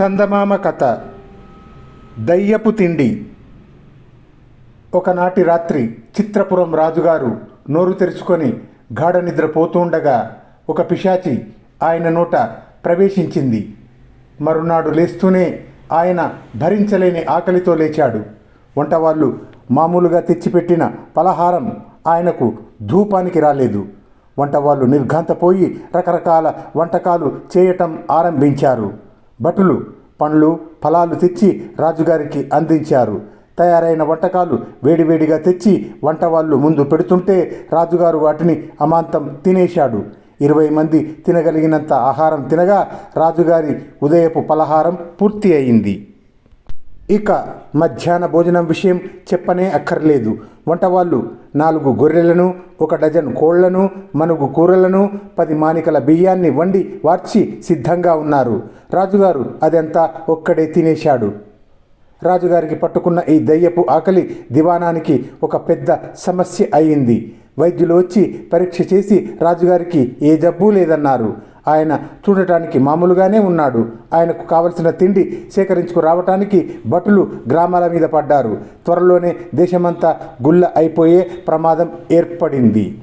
చందమామ కథ. దయ్యపు తిండి. ఒకనాటి రాత్రి చిత్రపురం రాజుగారు నోరు తెరుచుకొని గాఢ నిద్రపోతుండగా ఒక పిశాచి ఆయన నోట ప్రవేశించింది. మరునాడు లేస్తూనే ఆయన భరించలేని ఆకలితో లేచాడు. వంటవాళ్ళు మామూలుగా తెచ్చిపెట్టిన పలహారం ఆయనకు ధూపానికి రాలేదు. వంటవాళ్ళు నిర్ఘాంతపోయి రకరకాల వంటకాలు చేయటం ఆరంభించారు. భటులు పండ్లు ఫలాలు తెచ్చి రాజుగారికి అందించారు. తయారైన వంటకాలు వేడివేడిగా తెచ్చి వంటవాళ్ళు ముందు పెడుతుంటే రాజుగారు వాటిని అమాంతం తినేశాడు. ఇరవై మంది తినగలిగినంత ఆహారం తినగా రాజుగారి ఉదయపు పలహారం పూర్తి అయింది. ఇక మధ్యాహ్న భోజనం విషయం చెప్పనే అక్కర్లేదు. వంటవాళ్ళు నాలుగు గొర్రెలను ఒక డజన్ కోళ్ళను మనుగు కూరలను పది మానికల బియ్యాన్ని వండి వార్చి సిద్ధంగా ఉన్నారు. రాజుగారు అదంతా ఒక్కడే తినేశాడు. రాజుగారికి పట్టుకున్న ఈ దయ్యపు ఆకలి దివానానికి ఒక పెద్ద సమస్య అయింది. వైద్యులు వచ్చి పరీక్ష చేసి రాజుగారికి ఏ జబ్బు లేదన్నారు. ఆయన చూడటానికి మామూలుగానే ఉన్నాడు. ఆయనకు కావలసిన తిండి సేకరించుకు రావటానికి భటులు గ్రామాల మీద పడ్డారు. త్వరలోనే దేశమంతా గుల్ల అయిపోయే ప్రమాదం ఏర్పడింది.